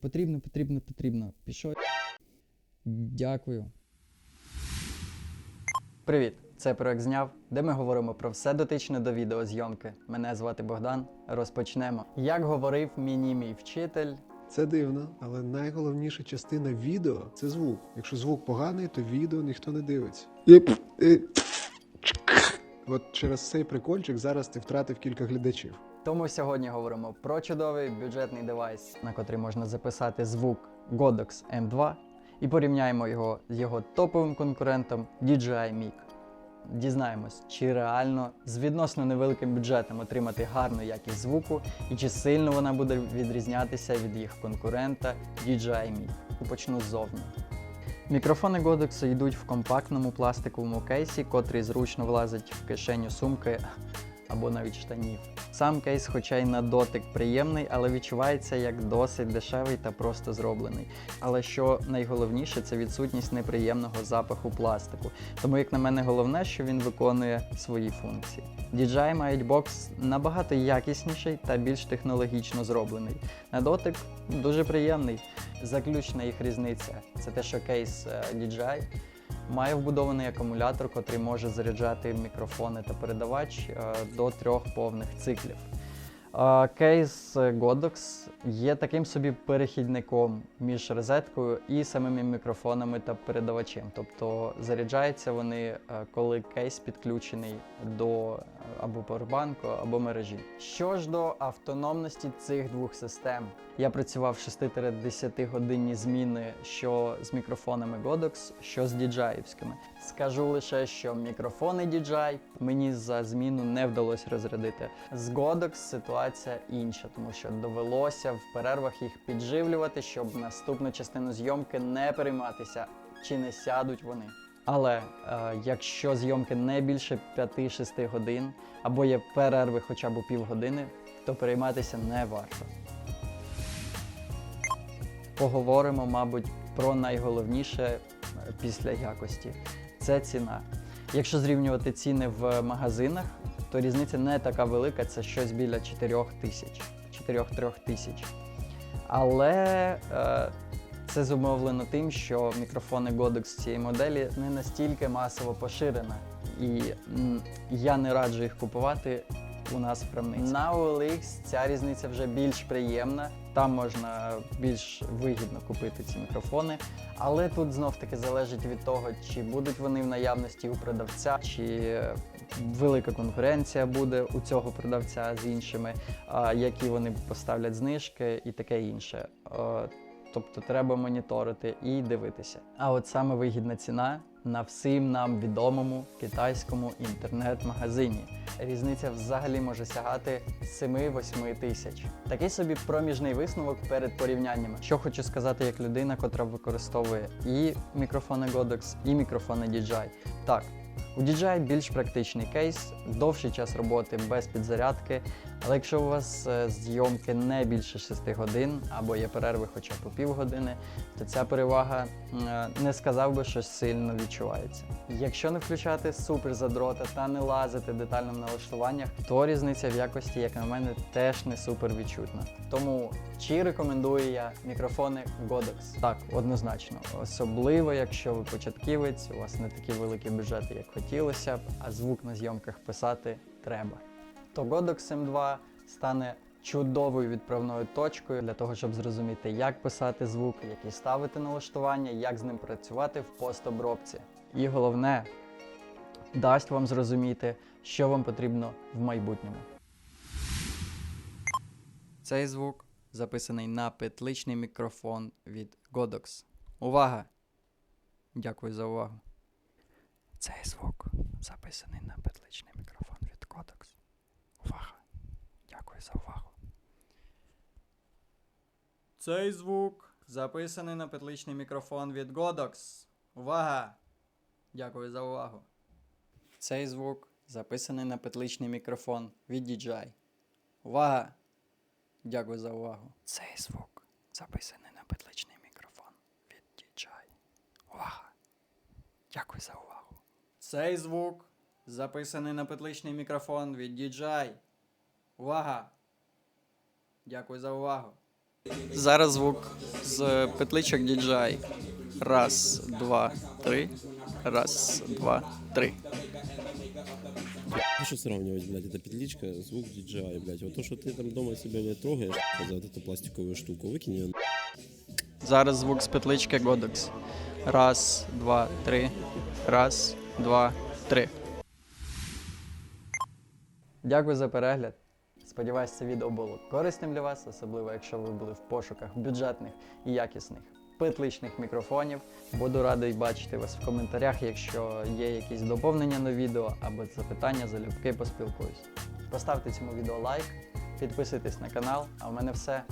Потрібно, потрібно, потрібно. Пішов. Дякую. Привіт! Це проект зняв, де ми говоримо про все дотичне до відеозйомки. Мене звати Богдан. Розпочнемо. Як говорив мені мій вчитель, Це дивно, але найголовніша частина відео це звук. Якщо звук поганий, то відео ніхто не дивиться. е, От через цей прикольчик зараз ти втратив кілька глядачів. Тому сьогодні говоримо про чудовий бюджетний девайс, на котрий можна записати звук Godox M2 і порівняємо його з його топовим конкурентом DJI Mic. Дізнаємось, чи реально з відносно невеликим бюджетом отримати гарну якість звуку і чи сильно вона буде відрізнятися від їх конкурента DJI Mic. Почну ззовні. Мікрофони Godox йдуть в компактному пластиковому кейсі, котрий зручно влазить в кишеню сумки або навіть штанів. Сам кейс, хоча й на дотик приємний, але відчувається як досить дешевий та просто зроблений. Але що найголовніше, це відсутність неприємного запаху пластику. Тому, як на мене, головне, що він виконує свої функції. DJI Mightbox набагато якісніший та більш технологічно зроблений. На дотик дуже приємний. Заключна їх різниця це те, що кейс е, DJI має вбудований акумулятор, котрий може заряджати мікрофони та передавач е, до трьох повних циклів. Е, Кейс Godox є таким собі перехідником між розеткою і самими мікрофонами та передавачем. Тобто заряджаються вони, е, коли кейс підключений до або поwerbanку, або мережі. Що ж до автономності цих двох систем, я працював 6-10 годинні зміни що з мікрофонами Godox, що з DJI-івськими. Скажу лише, що мікрофони DJI мені за зміну не вдалося розрядити. З Godox ситуація інша, тому що довелося в перервах їх підживлювати, щоб наступну частину зйомки не перейматися, чи не сядуть вони. Але е, якщо зйомки не більше 5-6 годин або є перерви хоча б півгодини, то перейматися не варто. Поговоримо, мабуть, про найголовніше е, після якості це ціна. Якщо зрівнювати ціни в магазинах, то різниця не така велика, це щось біля 4 тисяч, 4-3 тисяч. Але е, це зумовлено тим, що мікрофони Godox цієї моделі не настільки масово поширена. І я не раджу їх купувати у нас в крамниці. На OLX ця різниця вже більш приємна. Там можна більш вигідно купити ці мікрофони. Але тут знов таки залежить від того, чи будуть вони в наявності у продавця, чи велика конкуренція буде у цього продавця з іншими, які вони поставлять знижки і таке інше. Тобто треба моніторити і дивитися. А от саме вигідна ціна на всім нам відомому китайському інтернет-магазині. Різниця взагалі може сягати 7-8 тисяч. Такий собі проміжний висновок перед порівняннями. Що хочу сказати як людина, котра використовує і мікрофони Godox, і мікрофони DJI. Так, у DJI більш практичний кейс, довший час роботи без підзарядки. Але якщо у вас е, зйомки не більше 6 годин або є перерви хоча б по півгодини, то ця перевага е, не сказав би, що сильно відчувається. Якщо не включати супер задрота та не лазити детально в налаштуваннях, то різниця в якості, як на мене, теж не супер відчутна. Тому чи рекомендую я мікрофони Godox? Так, однозначно. Особливо, якщо ви початківець, у вас не такі великі бюджети, як хотілося б, а звук на зйомках писати треба то Godox M2 стане чудовою відправною точкою для того, щоб зрозуміти, як писати звук, які ставити налаштування, як з ним працювати в постобробці. І головне, дасть вам зрозуміти, що вам потрібно в майбутньому. Цей звук записаний на петличний мікрофон від Godox. Увага! Дякую за увагу. Цей звук записаний на петличний мікрофон від Godox. Увага! Дякую за увагу. Цей звук записаний на петличний мікрофон від Godox. Увага! Дякую за увагу. Цей звук записаний на петличний мікрофон від DJI. Увага! Дякую за увагу. Цей звук записаний на петличний мікрофон від DJI. Увага! Дякую за увагу. Цей звук записаний на петличний мікрофон від DJI. Увага! Дякую за увагу. Зараз звук з петличок DJI. Раз, два, три. Раз, два, три. Ну что сравнивать, блядь, это петличка, звук DJI, блядь. Вот то, что ты там дома себя не трогаешь, за вот эту пластиковую штуку, выкинь ее Зараз звук з петлички Godox. Раз, два, три. Раз, два, три. Дякую за перегляд. Сподіваюсь, це відео було корисним для вас, особливо якщо ви були в пошуках бюджетних і якісних петличних мікрофонів. Буду радий бачити вас в коментарях, якщо є якісь доповнення на відео або запитання, залюбки поспілкуюсь. Поставте цьому відео лайк, підписуйтесь на канал, а в мене все.